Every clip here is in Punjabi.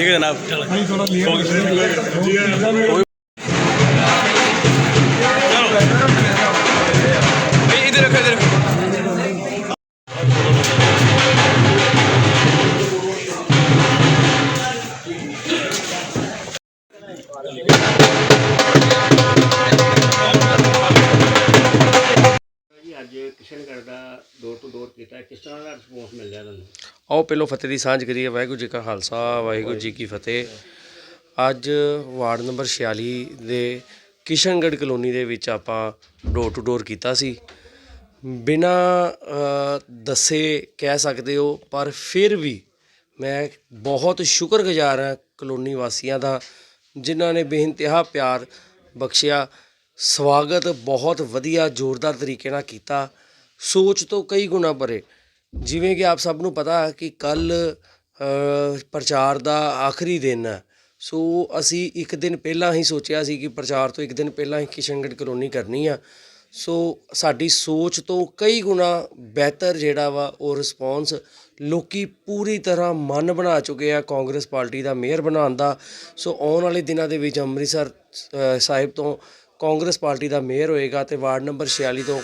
ਠੀਕ ਹੈ ਜਨਾਬ। ਅਸੀਂ ਥੋੜਾ ਲੇਟ ਡੋਰ ਕੀਤਾ ਕਿਸ ਤਰ੍ਹਾਂ ਦਾ ਰਿਸਪੌਂਸ ਮਿਲ ਰਿਹਾ ਤੁਹਾਨੂੰ? ਆਓ ਪਹਿਲੋਂ ਫਤਿਹ ਦੀ ਸਾਂਝ ਕਰੀਏ, ਵਾਹਿਗੁਰੂ ਜੀ ਕਾ ਖਾਲਸਾ, ਵਾਹਿਗੁਰੂ ਜੀ ਕੀ ਫਤਿਹ। ਅੱਜ ਵਾਰਡ ਨੰਬਰ 46 ਦੇ ਕਿਸ਼ਨਗੜ੍ਹ ਕਲੋਨੀ ਦੇ ਵਿੱਚ ਆਪਾਂ ਡੋਰ ਟੂ ਡੋਰ ਕੀਤਾ ਸੀ। ਬਿਨਾ ਦੱਸੇ ਕਹਿ ਸਕਦੇ ਹੋ, ਪਰ ਫਿਰ ਵੀ ਮੈਂ ਬਹੁਤ ਸ਼ੁਕਰਗੁਜ਼ਾਰ ਹਾਂ ਕਲੋਨੀ ਵਾਸੀਆਂ ਦਾ, ਜਿਨ੍ਹਾਂ ਨੇ ਬੇਇੰਤਹਾ ਪਿਆਰ ਬਖਸ਼ਿਆ, ਸਵਾਗਤ ਬਹੁਤ ਵਧੀਆ, ਜ਼ੋਰਦਾਰ ਤਰੀਕੇ ਨਾਲ ਕੀਤਾ। ਸੋਚ ਤੋਂ ਕਈ ਗੁਣਾ ਪਰੇ। ਜਿਵੇਂ ਕਿ ਆਪ ਸਭ ਨੂੰ ਪਤਾ ਕਿ ਕੱਲ ਪ੍ਰਚਾਰ ਦਾ ਆਖਰੀ ਦਿਨ ਹੈ। ਸੋ ਅਸੀਂ ਇੱਕ ਦਿਨ ਪਹਿਲਾਂ ਹੀ ਸੋਚਿਆ ਸੀ ਕਿ ਪ੍ਰਚਾਰ ਤੋਂ ਇੱਕ ਦਿਨ ਪਹਿਲਾਂ ਹੀ ਕਿਸ਼ਨਗੜ੍ਹ ਕਲੋਨੀ ਕਰਨੀ ਆ। ਸੋ ਸਾਡੀ ਸੋਚ ਤੋਂ ਕਈ ਗੁਣਾ ਬਿਹਤਰ ਜਿਹੜਾ ਵਾ ਉਹ ਰਿਸਪੌਂਸ ਲੋਕੀ ਪੂਰੀ ਤਰ੍ਹਾਂ ਮਨ ਬਣਾ ਚੁੱਕੇ ਆ ਕਾਂਗਰਸ ਪਾਰਟੀ ਦਾ ਮੇਅਰ ਬਣਾਉਣ ਦਾ। ਸੋ ਆਉਣ ਵਾਲੇ ਦਿਨਾਂ ਦੇ ਵਿੱਚ ਅੰਮ੍ਰਿਤਸਰ ਸਾਹਿਬ ਤੋਂ ਕਾਂਗਰਸ ਪਾਰਟੀ ਦਾ ਮੇਅਰ ਹੋਏਗਾ ਤੇ ਵਾਰਡ ਨੰਬਰ 46 ਤੋਂ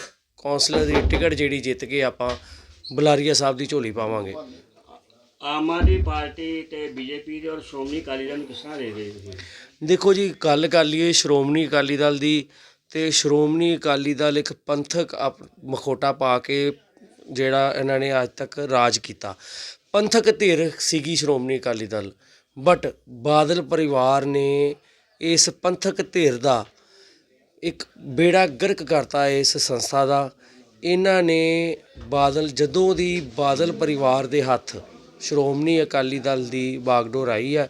ਕੌਂਸਲਰ ਦੀ ਟਿਕਟ ਜਿਹੜੀ ਜਿੱਤ ਕੇ ਆਪਾਂ ਬੁਲਾਰੀਆ ਸਾਹਿਬ ਦੀ ਝੋਲੀ ਪਾਵਾਂਗੇ। ਆਮ ਆਦਮੀ ਪਾਰਟੀ ਤੇ ਬੀਜੇਪੀ ਦੇ ਔਰ ਸ਼੍ਰੋਮਣੀ ਅਕਾਲੀ ਦਲ ਨੂੰ ਕਿਸ ਤਰ੍ਹਾਂ ਦੇਖਦੇ ਹੋ ਤੁਸੀਂ? ਦੇਖੋ ਜੀ ਗੱਲ ਕਰ ਲਈਏ ਸ਼੍ਰੋਮਣੀ ਅਕਾਲੀ ਦਲ ਦੀ ਤੇ ਸ਼੍ਰੋਮਣੀ ਅਕਾਲੀ ਦਲ ਇੱਕ ਪੰਥਕ ਅਪ- ਮਖੌਟਾ ਪਾ ਕੇ ਜਿਹੜਾ ਇਹਨਾਂ ਨੇ ਅੱਜ ਤੱਕ ਰਾਜ ਕੀਤਾ। ਪੰਥਕ ਧਿਰ ਸੀਗੀ ਸ਼੍ਰੋਮਣੀ ਅਕਾਲੀ ਦਲ ਬਟ ਬਾਦਲ ਪਰਿਵਾਰ ਨੇ ਇਸ ਪੰਥਕ ਧਿਰ ਦਾ ਇੱਕ ਬੇੜਾ ਗਰਕ ਕਰਤਾ ਇਸ ਸੰਸਥਾ ਦਾ। ਇਹਨਾਂ ਨੇ ਬਾਦਲ, ਜਦੋਂ ਦੀ ਬਾਦਲ ਪਰਿਵਾਰ ਦੇ ਹੱਥ ਸ਼੍ਰੋਮਣੀ ਅਕਾਲੀ ਦਲ ਦੀ ਬਾਗਡੋਰ ਆਈ ਆ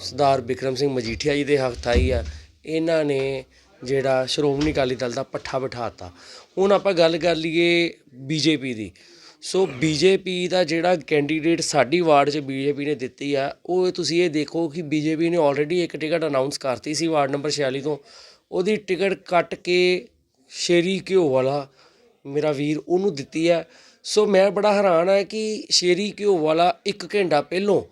ਸਰਦਾਰ ਬਿਕਰਮ ਸਿੰਘ ਮਜੀਠੀਆ ਜੀ ਦੇ ਹੱਥ ਆਈ ਆ ਇਹਨਾਂ ਨੇ ਜਿਹੜਾ ਸ਼੍ਰੋਮਣੀ ਅਕਾਲੀ ਦਲ ਦਾ ਪੱਠਾ ਬਿਠਾਤਾ। ਹੁਣ ਆਪਾਂ ਗੱਲ ਕਰ ਲਈਏ ਬੀਜੇਪੀ ਦੀ। ਸੋ ਬੀਜੇਪੀ ਦਾ ਜਿਹੜਾ ਕੈਂਡੀਡੇਟ ਸਾਡੀ ਵਾਰਡ 'ਚ ਬੀਜੇਪੀ ਨੇ ਦਿੱਤੀ ਆ, ਉਹ ਤੁਸੀਂ ਇਹ ਦੇਖੋ ਕਿ ਬੀਜੇਪੀ ਨੇ ਆਲਰੇਡੀ ਇੱਕ ਟਿਕਟ ਅਨਾਉਂਸ ਕਰਤੀ ਸੀ ਵਾਰਡ ਨੰਬਰ 46 ਤੋਂ। ਉਹਦੀ ਟਿਕਟ ਕੱਟ ਕੇ ਸ਼ੇਰੀ ਘਿਓ ਵਾਲਾ ਮੇਰਾ ਵੀਰ ਉਹਨੂੰ ਦਿੱਤੀ ਹੈ। ਸੋ ਮੈਂ ਬੜਾ ਹੈਰਾਨ ਹਾਂ ਕਿ ਸ਼ੇਰੀ ਘਿਓ ਵਾਲਾ ਇੱਕ ਘੰਟਾ ਪਹਿਲੋਂ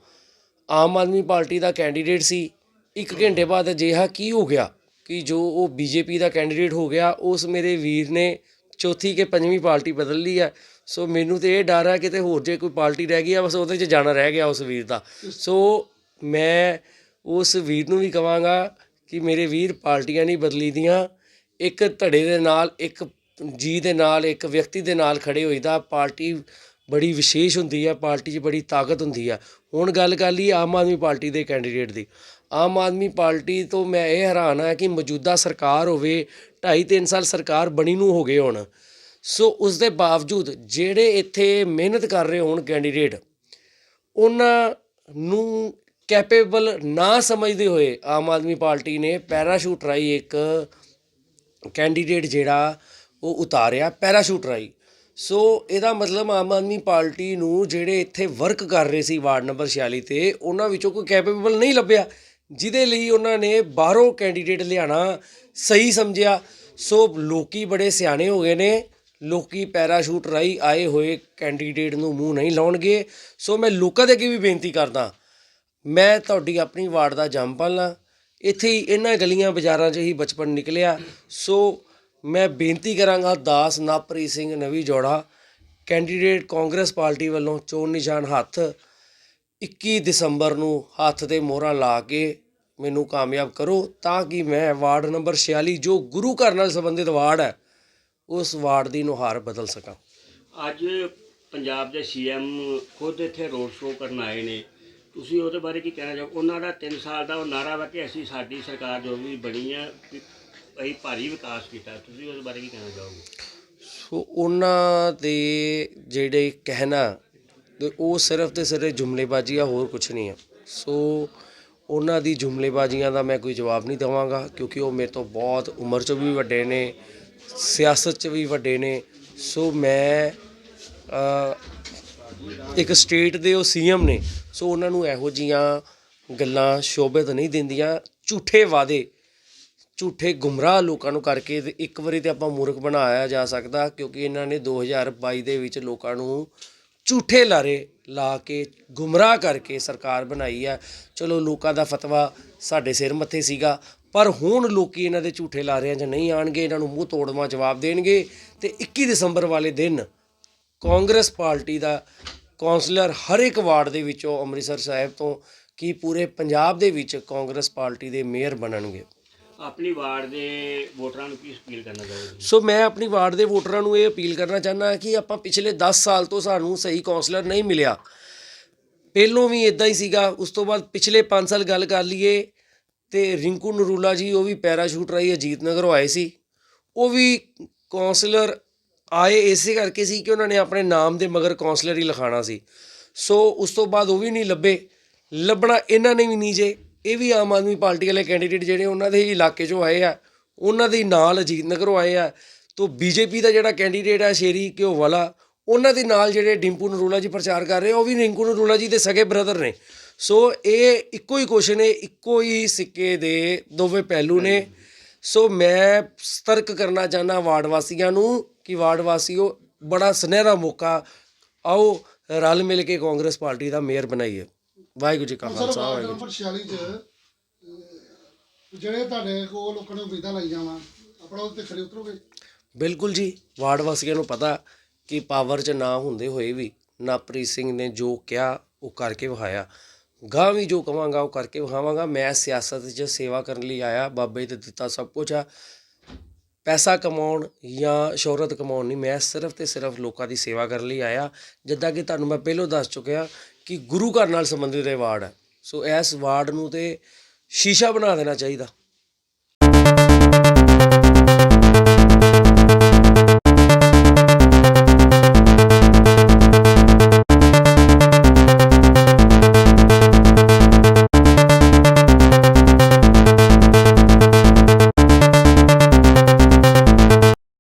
ਆਮ ਆਦਮੀ ਪਾਰਟੀ ਦਾ ਕੈਂਡੀਡੇਟ ਸੀ। ਇੱਕ ਘੰਟੇ ਬਾਅਦ ਅਜਿਹਾ ਕੀ ਹੋ ਗਿਆ ਕਿ ਜੋ ਉਹ ਬੀਜੇਪੀ ਦਾ ਕੈਂਡੀਡੇਟ ਹੋ ਗਿਆ, ਉਸ ਮੇਰੇ ਵੀਰ ਨੇ ਚੌਥੀ ਕੇ ਪੰਜਵੀਂ ਪਾਰਟੀ ਬਦਲ ਲਈ ਹੈ। ਸੋ ਮੈਨੂੰ ਤੇ ਇਹ ਡਰ ਹੈ ਕਿਤੇ ਹੋਰ ਜੇ ਕੋਈ ਪਾਰਟੀ ਰਹਿ ਗਈ ਆ, ਬਸ ਉਹਦੇ 'ਚ ਜਾਣਾ ਰਹਿ ਗਿਆ ਉਸ ਵੀਰ ਦਾ। ਸੋ ਮੈਂ ਉਸ ਵੀਰ ਨੂੰ ਵੀ ਕਵਾਂਗਾ ਕਿ ਮੇਰੇ ਵੀਰ ਪਾਰਟੀਆਂ ਨਹੀਂ ਬਦਲੀ ਦੀਆਂ ਇੱਕ ਧੜੇ ਦੇ ਨਾਲ, ਇੱਕ ਜੀ ਦੇ ਨਾਲ, ਇੱਕ ਵਿਅਕਤੀ ਦੇ ਨਾਲ ਖੜੇ ਹੋਈਦਾ, ਪਾਰਟੀ ਬੜੀ ਵਿਸ਼ੇਸ਼ ਹੁੰਦੀ ਹੈ ਪਾਰਟੀ 'ਚ ਬੜੀ ਤਾਕਤ ਹੁੰਦੀ ਆ। ਹੁਣ ਗੱਲ ਕਰ ਲਈ ਆਮ ਆਦਮੀ ਪਾਰਟੀ ਦੇ ਕੈਂਡੀਡੇਟ ਦੀ। ਆਮ ਆਦਮੀ ਪਾਰਟੀ ਤੋਂ ਮੈਂ ਇਹ ਹੈਰਾਨ ਹਾਂ ਕਿ ਮੌਜੂਦਾ ਸਰਕਾਰ ਹੋਵੇ 2.5 3 ਸਾਲ ਸਰਕਾਰ ਬਣੀ ਨੂੰ ਹੋ ਗਏ ਹੁਣ। ਸੋ ਉਸ ਦੇ ਬਾਵਜੂਦ ਜਿਹੜੇ ਇੱਥੇ ਮਿਹਨਤ ਕਰ ਰਹੇ ਹੋਣ ਕੈਂਡੀਡੇਟ, ਉਹਨਾਂ ਨੂੰ ਕੈਪੇਬਲ ਨਾ ਸਮਝਦੇ ਹੋਏ ਆਮ ਆਦਮੀ ਪਾਰਟੀ ਨੇ ਪੈਰਾਸ਼ੂਟ ਰਾਹੀਂ ਇੱਕ ਕੈਂਡੀਡੇਟ ਜਿਹੜਾ, ਉਹ ਉਤਾਰਿਆ ਪੈਰਾਸ਼ੂਟ ਰਾਹੀਂ। ਸੋ ਇਹਦਾ ਮਤਲਬ ਆਮ ਆਦਮੀ ਪਾਰਟੀ ਨੂੰ ਜਿਹੜੇ ਇੱਥੇ ਵਰਕ ਕਰ ਰਹੇ ਸੀ ਵਾਰਡ ਨੰਬਰ 46 ਤੇ, ਉਹਨਾਂ ਵਿੱਚੋਂ ਕੋਈ ਕੈਪੇਬਲ ਨਹੀਂ ਲੱਭਿਆ, ਜਿਹਦੇ ਲਈ ਉਹਨਾਂ ਨੇ ਬਾਹਰੋਂ ਕੈਂਡੀਡੇਟ ਲਿਆਣਾ ਸਹੀ ਸਮਝਿਆ। ਸੋ ਲੋਕੀ ਬੜੇ ਸਿਆਣੇ ਹੋ ਗਏ ਨੇ, ਲੋਕੀ ਪੈਰਾਸ਼ੂਟ ਰਾਈ ਆਏ ਹੋਏ ਕੈਂਡੀਡੇਟ ਨੂੰ ਮੂੰਹ ਨਹੀਂ ਲਾਉਣਗੇ। ਸੋ ਮੈਂ ਲੋਕਾਂ ਦੇ ਅੱਗੇ ਵੀ ਬੇਨਤੀ ਕਰਦਾ ਮੈਂ ਤੁਹਾਡੀ ਆਪਣੀ ਵਾਰਡ ਦਾ ਜੰਮਪਲ ਹਾਂ ਇੱਥੇ ਹੀ ਇਹਨਾਂ ਗਲੀਆਂ ਬਾਜ਼ਾਰਾਂ 'ਚ ਹੀ ਬਚਪਨ ਨਿਕਲਿਆ। ਸੋ ਮੈਂ ਬੇਨਤੀ ਕਰਾਂਗਾ ਦਾਸ ਨਾਪ੍ਰੀਤ ਸਿੰਘ ਨਵੀ ਜੋੜਾ, ਕੈਂਡੀਡੇਟ ਕਾਂਗਰਸ ਪਾਰਟੀ ਵੱਲੋਂ ਚੋਣ ਨਿਸ਼ਾਨ ਹੱਥ 21 ਦਸੰਬਰ ਨੂੰ ਹੱਥ ਤੇ ਮੋਹਰਾਂ ਲਾ ਕੇ ਮੈਨੂੰ ਕਾਮਯਾਬ ਕਰੋ ਤਾਂ ਕਿ ਮੈਂ ਵਾਰਡ ਨੰਬਰ 46 ਜੋ ਗੁਰੂ ਘਰ ਨਾਲ ਸੰਬੰਧਿਤ ਵਾਰਡ ਹੈ, ਉਸ ਵਾਰਡ ਦੀ ਨੁਹਾਰ ਬਦਲ ਸਕਾਂ। ਅੱਜ ਪੰਜਾਬ ਦੇ ਸੀਐਮ ਖੁਦ ਇੱਥੇ ਰੋਡ ਸ਼ੋਅ ਕਰਨ ਆਏ ਨੇ। ਤੁਸੀਂ ਉਹਦੇ ਬਾਰੇ ਕੀ ਕਹਿਣਾ ਚਾਹੋ? ਉਹਨਾਂ ਦਾ 3 ਸਾਲ ਦਾ ਉਹ ਨਾਰਾ ਵਾ ਕਿ ਅਸੀਂ ਸਾਡੀ ਸਰਕਾਰ ਜੋ ਵੀ ਬਣੀ ਆ, ਵੀ ਅਸੀਂ ਭਾਰੀ ਵਿਕਾਸ ਕੀਤਾ। ਤੁਸੀਂ ਉਹਦੇ ਬਾਰੇ ਕੀ ਕਹਿਣਾ ਚਾਹੋਗੇ? ਸੋ ਉਹਨਾਂ ਦੇ ਜਿਹੜੇ ਕਹਿਣਾ, ਤੇ ਉਹ ਸਿਰਫ ਤੇ ਸਿਰਫ ਜੁਮਲੇਬਾਜ਼ੀ ਆ, ਹੋਰ ਕੁਝ ਨਹੀਂ ਆ। ਸੋ ਉਹਨਾਂ ਦੀ ਜੁਮਲੇਬਾਜ਼ੀਆਂ ਦਾ ਮੈਂ ਕੋਈ ਜਵਾਬ ਨਹੀਂ ਦੇਵਾਂਗਾ, ਕਿਉਂਕਿ ਉਹ ਮੇਰੇ ਤੋਂ ਬਹੁਤ ਉਮਰ 'ਚ ਵੀ ਵੱਡੇ ਨੇ, ਸਿਆਸਤ 'ਚ ਵੀ ਵੱਡੇ ਨੇ। ਸੋ ਮੈਂ ਇੱਕ ਸਟੇਟ ਦੇ ਉਹ ਸੀਐਮ ਨੇ ਸੋ ਉਹਨਾਂ ਨੂੰ ਇਹੋ ਜੀਆਂ ਗੱਲਾਂ ਸ਼ੋਭਿਤ ਨਹੀਂ ਦਿੰਦੀਆਂ। ਝੂਠੇ ਵਾਅਦੇ, ਝੂਠੇ ਗੁੰਮਰਾਹ ਲੋਕਾਂ ਨੂੰ ਕਰਕੇ ਤੇ ਇੱਕ ਵਾਰੀ ਤੇ ਆਪਾਂ ਮੂਰਖ ਬਣਾਇਆ ਜਾ ਸਕਦਾ ਕਿਉਂਕਿ ਇਹਨਾਂ ਨੇ 2022 ਦੇ ਵਿੱਚ ਲੋਕਾਂ ਨੂੰ ਝੂਠੇ ਲਾਰੇ ਲਾ ਕੇ ਗੁੰਮਰਾਹ ਕਰਕੇ ਸਰਕਾਰ ਬਣਾਈ ਹੈ। ਚਲੋ ਲੋਕਾਂ ਦਾ ਫਤਵਾ ਸਾਡੇ ਸਿਰ ਮੱਥੇ ਸੀਗਾ, ਪਰ ਹੁਣ ਲੋਕੀ ਇਹਨਾਂ ਦੇ ਝੂਠੇ ਲਾਰਿਆਂ 'ਚ ਨਹੀਂ ਆਣਗੇ ਇਹਨਾਂ ਨੂੰ ਮੂੰਹ ਤੋੜਵਾ ਜਵਾਬ ਦੇਣਗੇ ਤੇ 21 ਦਸੰਬਰ ਵਾਲੇ ਦਿਨ ਕਾਂਗਰਸ ਪਾਰਟੀ ਦਾ ਕੌਂਸਲਰ ਹਰ ਇੱਕ ਵਾਰਡ ਦੇ ਵਿੱਚੋਂ ਅੰਮ੍ਰਿਤਸਰ ਸਾਹਿਬ ਤੋਂ ਕੀ ਪੂਰੇ ਪੰਜਾਬ ਦੇ ਵਿੱਚ ਕਾਂਗਰਸ ਪਾਰਟੀ ਦੇ ਮੇਅਰ ਬਣਨਗੇ? ਆਪਣੀ ਵਾਰਡ ਦੇ ਵੋਟਰਾਂ ਨੂੰ ਕੀ ਅਪੀਲ ਕਰਨਾ ਚਾਹੋਗੇ ਸੋ ਮੈਂ ਆਪਣੀ ਵਾਰਡ ਦੇ ਵੋਟਰਾਂ ਨੂੰ ਇਹ ਅਪੀਲ ਕਰਨਾ ਚਾਹੁੰਦਾ ਕਿ ਆਪਾਂ ਪਿਛਲੇ 10 ਸਾਲ ਤੋਂ ਸਾਨੂੰ ਸਹੀ ਕਾਉਂਸਲਰ ਨਹੀਂ ਮਿਲਿਆ। ਪਹਿਲੋਂ ਵੀ ਇਦਾਂ ਹੀ ਸੀਗਾ ਉਸ ਤੋਂ ਬਾਅਦ ਪਿਛਲੇ 5 ਸਾਲ ਗੱਲ ਕਰ ਲਈਏ ਤੇ ਰਿੰਕੂ ਨਰੂਲਾ ਜੀ ਉਹ ਵੀ ਪੈਰਾਸ਼ੂਟ ਰਾਈ ਅਜੀਤ ਨਗਰੋਂ ਆਏ ਸੀ। ਉਹ ਵੀ ਕਾਉਂਸਲਰ ਆਏ ਇਸੇ ਕਰਕੇ ਸੀ ਕਿ ਉਹਨਾਂ ਨੇ ਆਪਣੇ ਨਾਮ ਦੇ ਮਗਰ ਕਾਉਂਸਲਰ ਹੀ ਲਿਖਾਣਾ ਸੀ। ਸੋ ਉਸ ਤੋਂ ਬਾਅਦ ਉਹ ਵੀ ਨਹੀਂ ਲੱਭੇ। ਲੱਭਣਾ ਇਹਨਾਂ ਨੇ ਵੀ ਨਹੀਂ ਜੇ। ਇਹ ਵੀ ਆਮ ਆਦਮੀ ਪਾਰਟੀ ਵਾਲੇ ਕੈਂਡੀਡੇਟ ਜਿਹੜੇ ਉਹਨਾਂ ਦੇ ਹੀ ਇਲਾਕੇ 'ਚੋਂ ਆਏ ਆ, ਉਹਨਾਂ ਦੇ ਨਾਲ ਅਜੀਤ ਨਗਰੋਂ ਆਏ ਆ। ਤੋਂ ਬੀਜੇਪੀ ਦਾ ਜਿਹੜਾ ਕੈਂਡੀਡੇਟ ਆ, ਸ਼ੇਰੀ ਘਿਓ ਵਾਲਾ, ਉਹਨਾਂ ਦੇ ਨਾਲ ਜਿਹੜੇ ਡਿੰਪੂ ਨਰੂਲਾ ਜੀ ਪ੍ਰਚਾਰ ਕਰ ਰਹੇ ਉਹ ਵੀ ਰਿੰਕੂ ਨਰੂਲਾ ਜੀ ਦੇ ਸਗੇ ਬ੍ਰਦਰ ਨੇ। ਸੋ ਇਹ ਇੱਕੋ ਹੀ ਕੁਐਸਚਨ ਹੈ ਇੱਕੋ ਹੀ ਸਿੱਕੇ ਦੇ ਦੋਵੇਂ ਪਹਿਲੂ ਨੇ। ਸੋ ਮੈਂ ਸਤਰਕ ਕਰਨਾ ਚਾਹੁੰਦਾ ਵਾਰਡ ਵਾਸੀਆਂ ਨੂੰ ਕਿ ਵਾਰਡ ਵਾਸੀਓ ਬੜਾ ਸੁਨਹਿਰਾ ਮੌਕਾ ਆਓ ਰਲ ਮਿਲ ਕੇ ਕਾਂਗਰਸ ਪਾਰਟੀ ਦਾ ਮੇਅਰ ਬਣਾਈਏ। ਵਾਹਿਗੁਰੂ ਜੀ ਕਾ ਖਾਲਸਾ ਵਾਹਿਗੁਰੂ ਨੰਬਰ 46 ਚ ਜਿਹੜੇ ਤੁਹਾਡੇ ਕੋਲ ਲੋਕਾਂ ਨੂੰ ਉਮੀਦਾਂ ਲਾਈ ਜਾਵਾਂ ਆਪਣਾ ਉਹਦੇ ਤੇ ਖਰੇ ਉਤਰੋਗੇ? ਬਿਲਕੁਲ ਜੀ ਵਾਰਡ ਵਾਸੀਆਂ ਨੂੰ ਪਤਾ ਕਿ ਪਾਵਰ 'ਚ ਨਾ ਹੁੰਦੇ ਹੋਏ ਵੀ ਨਾਪ੍ਰੀਤ ਸਿੰਘ ਨੇ ਜੋ ਕਿਹਾ ਉਹ ਕਰਕੇ ਵਿਖਾਇਆ। ਗਾਂ ਵੀ ਜੋ ਕਵਾਂਗਾ ਉਹ ਕਰਕੇ ਵਿਖਾਵਾਂਗਾ। ਮੈਂ ਸਿਆਸਤ 'ਚ ਸੇਵਾ ਕਰਨ ਲਈ ਆਇਆ ਬਾਬੇ ਤੇ ਦਿੱਤਾ ਸਭ ਕੁਝ ਆ। ਪੈਸਾ ਕਮਾਉਣ ਜਾਂ ਸ਼ੋਹਰਤ ਕਮਾਉਣ ਨਹੀਂ, ਮੈਂ ਸਿਰਫ ਅਤੇ ਸਿਰਫ ਲੋਕਾਂ ਦੀ ਸੇਵਾ ਕਰਨ ਲਈ ਆਇਆ। ਜਿੱਦਾਂ ਕਿ ਤੁਹਾਨੂੰ ਮੈਂ ਪਹਿਲਾਂ ਦੱਸ ਚੁੱਕਿਆ ਕਿ ਗੁਰੂ ਘਰ ਨਾਲ ਸੰਬੰਧਿਤ ਇਹ ਵਾਰਡ ਹੈ। ਸੋ ਇਸ ਵਾਰਡ ਨੂੰ ਤਾਂ ਸ਼ੀਸ਼ਾ ਬਣਾ ਦੇਣਾ ਚਾਹੀਦਾ।